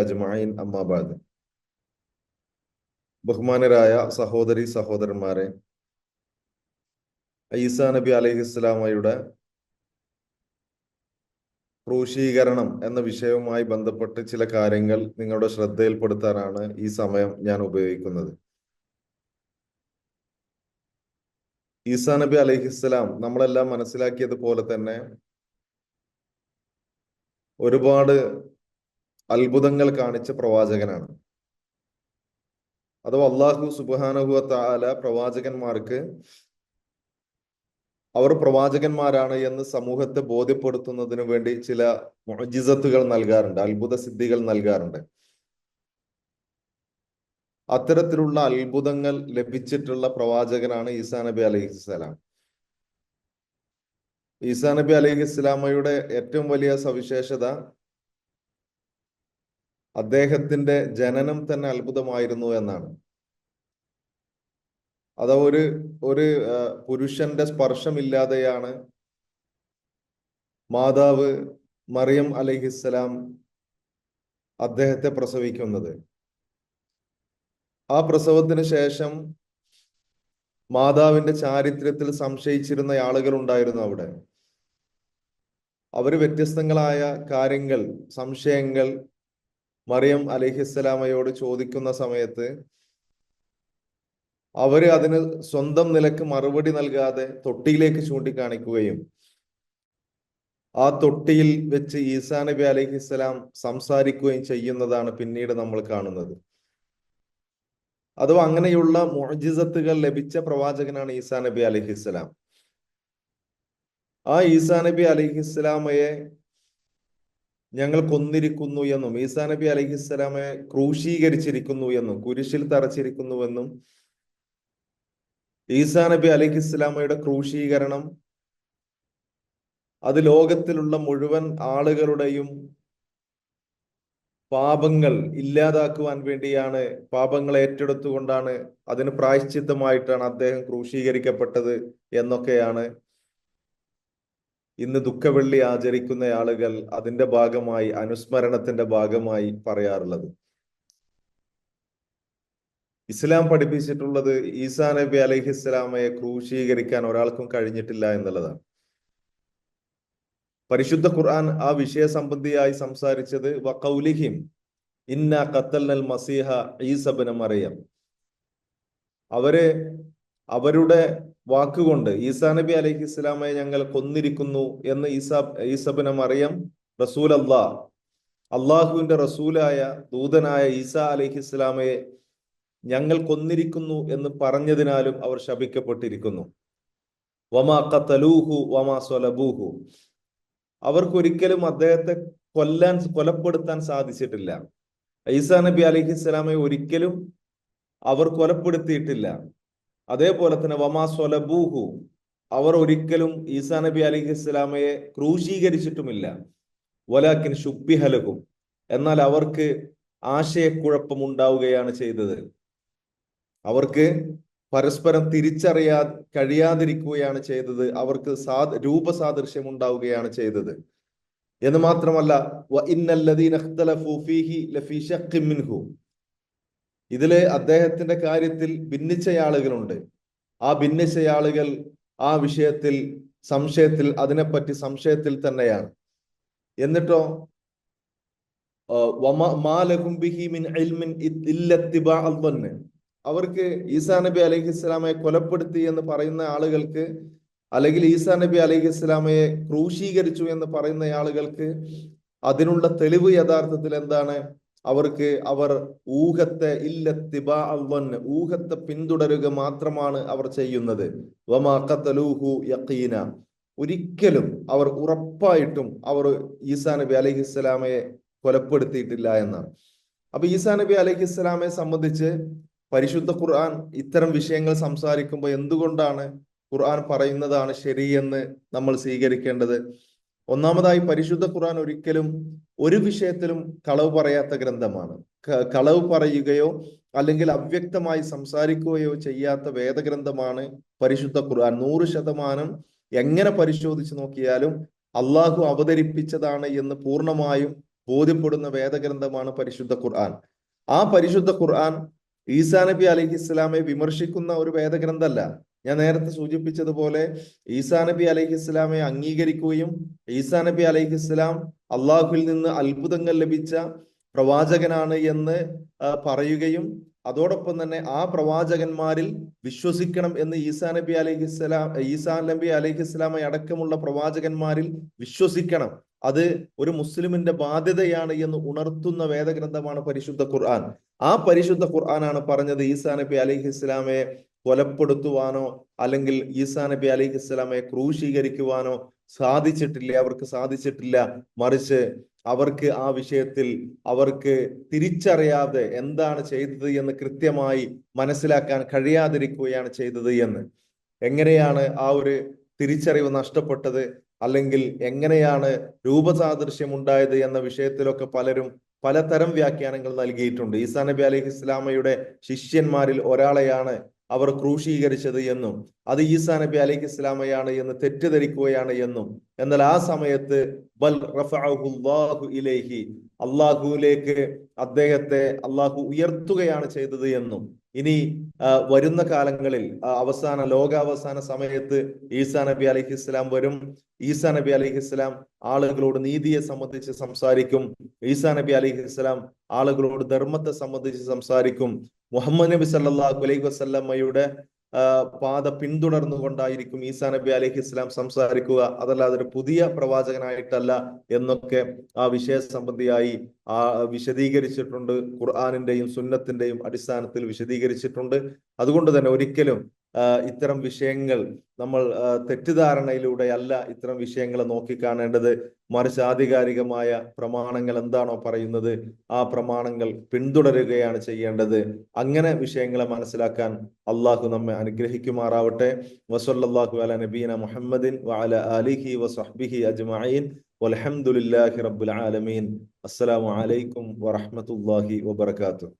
അജ്മഈൻ. അമ്മാബാദ് ബഹുമാനരായ സഹോദരി സഹോദരന്മാരെ ഈസാ നബി അലൈഹിസ്സലാമയുടെ ക്രൂശീകരണം എന്ന വിഷയവുമായി ബന്ധപ്പെട്ട് ചില കാര്യങ്ങൾ നിങ്ങളുടെ ശ്രദ്ധയിൽപ്പെടുത്താനാണ് ഈ സമയം ഞാൻ ഉപയോഗിക്കുന്നത്. ഈസാ നബി അലഹിസ്സലാം നമ്മളെല്ലാം മനസ്സിലാക്കിയതുപോലെ തന്നെ ഒരുപാട് അത്ഭുതങ്ങൾ കാണിച്ച പ്രവാചകനാണ്. അഥവാ അള്ളാഹു സുബാനഹു താല പ്രവാചകന്മാർക്ക് അവർ പ്രവാചകന്മാരാണ് എന്ന് സമൂഹത്തെ ബോധ്യപ്പെടുത്തുന്നതിന് വേണ്ടി ചില മൊജിസത്തുകൾ നൽകാറുണ്ട് അത്ഭുത സിദ്ധികൾ നൽകാറുണ്ട്. അത്തരത്തിലുള്ള അത്ഭുതങ്ങൾ ലഭിച്ചിട്ടുള്ള പ്രവാചകനാണ് ഈസാ നബി അലൈഹിസ്സലാം. ഈസാ നബി അലൈഹി ഇസ്ലാമയുടെ ഏറ്റവും വലിയ സവിശേഷത അദ്ദേഹത്തിന്റെ ജനനം തന്നെ അത്ഭുതമായിരുന്നു എന്നാണ്. അത് ഒരു ഒരു പുരുഷന്റെ സ്പർശമില്ലാതെയാണ് മാതാവ് മറിയം അലിഹിസ്സലാം അദ്ദേഹത്തെ പ്രസവിക്കുന്നത്. ആ പ്രസവത്തിന് ശേഷം മാതാവിന്റെ ചാരിത്രത്തിൽ സംശയിച്ചിരുന്ന ആളുകൾ ഉണ്ടായിരുന്നു അവിടെ. അവർ വ്യത്യസ്തങ്ങളായ കാര്യങ്ങൾ സംശയങ്ങൾ മറിയം അലിഹിസ്സലാമയോട് ചോദിക്കുന്ന സമയത്ത് അവർ അതിന് സ്വന്തം നിലയ്ക്ക് മറുപടി നൽകാതെ തൊട്ടിയിലേക്ക് ചൂണ്ടിക്കാണിക്കുകയും ആ തൊട്ടിയിൽ വെച്ച് ഈസാ നബി അലഹിസ്സലാം സംസാരിക്കുകയും ചെയ്യുന്നതാണ് പിന്നീട് നമ്മൾ കാണുന്നത്. അഥവാ അങ്ങനെയുള്ള മോജിസത്തുകൾ ലഭിച്ച പ്രവാചകനാണ് ഈസാ നബി അലഹിസ്സലാം. ആ ഈസാ നബി അലഹിസ്സലാമയെ ഞങ്ങൾ കൊന്നിരിക്കുന്നു എന്നും ഈസാ നബി അലഹിസ്സലാമയെ ക്രൂശീകരിച്ചിരിക്കുന്നു എന്നും കുരിശിൽ തറച്ചിരിക്കുന്നുവെന്നും ഈസാ നബി അലഹിസ്സലാമയുടെ ക്രൂശീകരണം അത് ലോകത്തിലുള്ള മുഴുവൻ ആളുകളുടെയും പാപങ്ങൾ ഇല്ലാതാക്കുവാൻ വേണ്ടിയാണ് പാപങ്ങൾ ഏറ്റെടുത്തുകൊണ്ടാണ് അതിന് പ്രായശ്ചിത്തമായിട്ടാണ് അദ്ദേഹം ക്രൂശീകരിക്കപ്പെട്ടത് എന്നൊക്കെയാണ് ഇന്ന് ദുഃഖവെള്ളി ആചരിക്കുന്ന ആളുകൾ അതിന്റെ ഭാഗമായി അനുസ്മരണത്തിന്റെ ഭാഗമായി പറയാറുള്ളത്. ഇസ്ലാം പഠിപ്പിച്ചിട്ടുള്ളത് ഈസാ നബി അലഹിസ്സലാമയെ ക്രൂശീകരിക്കാൻ ഒരാൾക്കും കഴിഞ്ഞിട്ടില്ല എന്നുള്ളതാണ്. പരിശുദ്ധ ഖുർആൻ ആ വിഷയ സംബന്ധിയായി സംസാരിച്ചത് വക്കൗലിഹിം ഇന്ന ഖത്തൽനൽ മസീഹ ഈസബന മറിയം. അവരെ അവരുടെ വാക്കുകൊണ്ട് ഈസാ നബി അലൈഹി ഇസ്ലാമയെ ഞങ്ങൾ കൊന്നിരിക്കുന്നു എന്ന് ഈസാ ഈസബിന മറിയം റസൂൽ അള്ളാ അള്ളാഹുവിന്റെ റസൂലായ ദൂതനായ ഈസാ അലൈഹി ഇസ്ലാമയെ ഞങ്ങൾ കൊന്നിരിക്കുന്നു എന്ന് പറഞ്ഞതിനാലും അവർ ശപിക്കപ്പെട്ടിരിക്കുന്നു. വമാ കത്തലൂഹു വമാ സ്വലബൂഹു. അവർക്കൊരിക്കലും അദ്ദേഹത്തെ കൊല്ലാൻ കൊലപ്പെടുത്താൻ സാധിച്ചിട്ടില്ല. ഈസാ നബി അലൈഹി ഇസ്ലാമയെ ഒരിക്കലും അവർ കൊലപ്പെടുത്തിയിട്ടില്ല. അതേപോലെ തന്നെ വമാ സ്വലബൂഹു അവർ ഒരിക്കലും ഈസാ നബി അലി ഇസ്ലാമയെ ക്രൂശീകരിച്ചിട്ടുമില്ല. വലാക്കിൻ ശുബിഹലകും എന്നാൽ അവർക്ക് ആശയക്കുഴപ്പം ഉണ്ടാവുകയാണ് ചെയ്തത്. അവർക്ക് പരസ്പരം തിരിച്ചറിയാ കഴിയാതിരിക്കുകയാണ് ചെയ്തത്. അവർക്ക് സാ രൂപസാദൃശ്യം ഉണ്ടാവുകയാണ് ചെയ്തത്. എന്ന് മാത്രമല്ല ഇതിൽ അദ്ദേഹത്തിന്റെ കാര്യത്തിൽ ഭിന്നിച്ചയാളുകളുണ്ട്. ആ ഭിന്നിച്ചയാളുകൾ ആ വിഷയത്തിൽ സംശയത്തിൽ അതിനെപ്പറ്റി സംശയത്തിൽ തന്നെയാണ്. എന്നിട്ടോ അവർക്ക് ഈസാ നബി അലൈഹി ഇസ്ലാമയെ കൊലപ്പെടുത്തി എന്ന് പറയുന്ന ആളുകൾക്ക് അല്ലെങ്കിൽ ഈസാ നബി അലൈഹി ഇസ്ലാമയെ ക്രൂശീകരിച്ചു എന്ന് പറയുന്ന ആളുകൾക്ക് അതിനുള്ള തെളിവ് യഥാർത്ഥത്തിൽ എന്താണ്? അവർക്ക് അവർ ഊഹത്തെ ഇല്ലത്തിബ അവന് ഊഹത്തെ പിന്തുടരുക മാത്രമാണ് അവർ ചെയ്യുന്നത്. ഒരിക്കലും അവർ ഉറപ്പായിട്ടും അവർ ഈസാ നബി അലഹിസ്സലാമയെ കൊലപ്പെടുത്തിയിട്ടില്ല എന്നാണ്. അപ്പൊ ഈസാ നബി അലൈഹി ഇസ്ലാമയെ സംബന്ധിച്ച് പരിശുദ്ധ ഖുർആൻ ഇത്തരം വിഷയങ്ങൾ സംസാരിക്കുമ്പോൾ എന്തുകൊണ്ടാണ് ഖുർആൻ പറയുന്നതാണ് ശരിയെന്ന് നമ്മൾ സ്വീകരിക്കേണ്ടത്? ഒന്നാമതായി പരിശുദ്ധ ഖുർആൻ ഒരിക്കലും ഒരു വിഷയത്തിലും കളവ് പറയാത്ത ഗ്രന്ഥമാണ്. കളവ് പറയുകയോ അല്ലെങ്കിൽ അവ്യക്തമായി സംസാരിക്കുകയോ ചെയ്യാത്ത വേദഗ്രന്ഥമാണ് പരിശുദ്ധ ഖുർആൻ. നൂറ് ശതമാനം എങ്ങനെ പരിശോധിച്ചു നോക്കിയാലും അള്ളാഹു അവതരിപ്പിച്ചതാണ് എന്ന് പൂർണമായും ബോധ്യപ്പെടുന്ന വേദഗ്രന്ഥമാണ് പരിശുദ്ധ ഖുർആൻ. ആ പരിശുദ്ധ ഖുർആൻ ഈസാ നബി അലഹി ഇസ്ലാമെ വിമർശിക്കുന്ന ഒരു വേദഗ്രന്ഥമല്ല. ഞാൻ നേരത്തെ സൂചിപ്പിച്ചതുപോലെ ഈസാ നബി അലൈഹി ഇസ്ലാമെ അംഗീകരിക്കുകയും ഈസാ നബി അലൈഹി ഇസ്ലാം അള്ളാഹുവിൽ നിന്ന് അത്ഭുതങ്ങൾ ലഭിച്ച പ്രവാചകനാണ് എന്ന് പറയുകയും അതോടൊപ്പം തന്നെ ആ പ്രവാചകന്മാരിൽ വിശ്വസിക്കണം എന്ന് ഈസാ നബി അലൈഹി ഇസ്ലാം ഈസാ നബി അലൈഹി ഇസ്ലാമെ അടക്കമുള്ള പ്രവാചകന്മാരിൽ വിശ്വസിക്കണം. അത് ഒരു മുസ്ലിമിന്റെ ബാധ്യതയാണ് എന്ന് ഉണർത്തുന്ന വേദഗ്രന്ഥമാണ് പരിശുദ്ധ ഖുർആൻ. ആ പരിശുദ്ധ ഖുർആനാണ് പറഞ്ഞത് ഈസാ നബി അലൈഹി ഇസ്ലാമെ കൊലപ്പെടുത്തുവാനോ അല്ലെങ്കിൽ ഈസാ നബി അലൈഹി ഇസ്ലാമെ ക്രൂശീകരിക്കുവാനോ സാധിച്ചിട്ടില്ല അവർക്ക് സാധിച്ചിട്ടില്ല. മറിച്ച് അവർക്ക് ആ വിഷയത്തിൽ അവർക്ക് തിരിച്ചറിയാതെ എന്താണ് ചെയ്തത് എന്ന് കൃത്യമായി മനസ്സിലാക്കാൻ കഴിയാതിരിക്കുകയാണ് ചെയ്തത് എന്ന്. എങ്ങനെയാണ് ആ ഒരു തിരിച്ചറിവ് നഷ്ടപ്പെട്ടത്? അല്ലെങ്കിൽ എങ്ങനെയാണ് രൂപസാദൃശ്യം ഉണ്ടായത് എന്ന വിഷയത്തിലൊക്കെ പലരും പലതരം വ്യാഖ്യാനങ്ങൾ നൽകിയിട്ടുണ്ട്. ഈസാ നബി അലൈഹി ഇസ്ലാമയുടെ ശിഷ്യന്മാരിൽ ഒരാളെയാണ് അവർ ക്രൂശീകരിച്ചത് എന്നും അത് ഈസാ നബി അലൈഹി ഇസ്ലാമയാണ് എന്ന് തെറ്റിദ്ധരിക്കുകയാണ് എന്നും. എന്നാൽ ആ സമയത്ത് ബൽ ഇലൈഹി അദ്ദേഹത്തെ അള്ളാഹു ഉയർത്തുകയാണ് ചെയ്തത് എന്നും. ഇനി വരുന്ന കാലങ്ങളിൽ അവസാന ലോകാവസാന സമയത്ത് ഈസാ നബി അലഹി ഇസ്ലാം വരും. ഈസാ നബി അലഹി ഇസ്ലാം ആളുകളോട് നീതിയെ സംബന്ധിച്ച് സംസാരിക്കും. ഈസാ നബി അലഹി ഇസ്ലാം ആളുകളോട് ധർമ്മത്തെ സംബന്ധിച്ച് സംസാരിക്കും. മുഹമ്മദ് നബി സല്ലാഹു അലൈഹി വസ്ല്ലമ്മയുടെ പാത പിന്തുടർന്നുകൊണ്ടായിരിക്കും ഈസാ നബി അലഹി ഇസ്ലാം സംസാരിക്കുക. അതല്ലാതെ ഒരു പുതിയ പ്രവാചകനായിട്ടല്ല എന്നൊക്കെ ആ വിഷയ സംബന്ധിയായി ആ വിശദീകരിച്ചിട്ടുണ്ട്. ഖുർആാനിന്റെയും സുന്നത്തിന്റെയും അടിസ്ഥാനത്തിൽ വിശദീകരിച്ചിട്ടുണ്ട്. അതുകൊണ്ട് തന്നെ ഒരിക്കലും ഇത്തരം വിഷയങ്ങൾ നമ്മൾ തെറ്റിദ്ധാരണയിലൂടെ അല്ല ഇത്തരം വിഷയങ്ങളെ നോക്കിക്കാണേണ്ടത് മറിച്ച് ആധികാരികമായ പ്രമാണങ്ങൾ എന്താണോ പറയുന്നത് ആ പ്രമാണങ്ങൾ പിന്തുടരുകയാണ് ചെയ്യേണ്ടത്. അങ്ങനെ വിഷയങ്ങളെ മനസ്സിലാക്കാൻ അള്ളാഹു നമ്മെ അനുഗ്രഹിക്കുമാറാവട്ടെ. വസല്ലാഹു അല നബീന മുഹമ്മദിൻ വഅല ആലിഹി വസഹ്ബിഹി അജ്മഈൻ. വൽഹംദുലില്ലാഹി റബ്ബിൽ ആലമീൻ. അസ്സലാമു അലൈക്കും വറഹ്മത്തുള്ളാഹി വബറകാതുഹു.